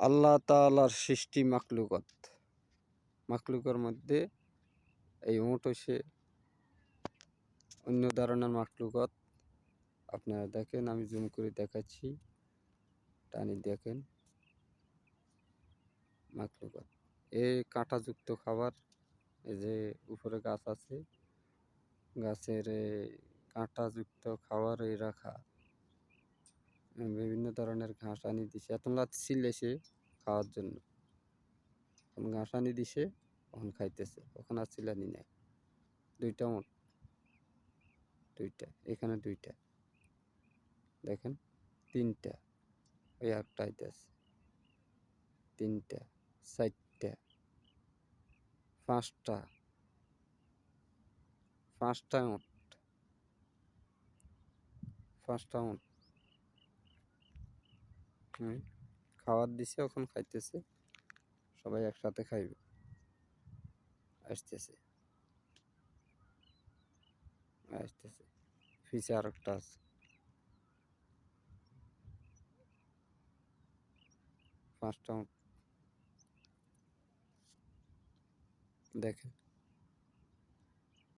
আল্লাহ তাআলার সৃষ্টি মাকলুকত মাকলুকের মধ্যে এই উঁট হচ্ছে অন্য ধরনের মাকলুকত আপনারা দেখেন আমি জুম করে দেখাচ্ছি। টানি দেখেন। মাকলুকত এই কাঁটাযুক্ত খাবার এই যে উপরে গাছ আছে গাছের এ, কাঁটাযুক্ত খাবার এই রাখা। বিভিন্ন ধরনের ঘাস আনি দিছে। এত রাত ছিলেছে খাওয়ার জন্য। এখন ঘাস আনি দিছে, এখন খাইতেছে। ওখানে আর চিলানি নাই। দুইটা মোট দুইটা। এখানে দুইটা। দেখেন, তিনটা। ওই একটা আইতেছে। তিনটা, চারটা, পাঁচটা। পাঁচটা মোট পাঁচটা মোট হুম, খাবার দিছে, এখন খাইতেছে। সবাই একসাথে খাইবে। আসতেছে। আসতেছে। ফিসে আর একটা আছে। পাঁচটা। দেখেন।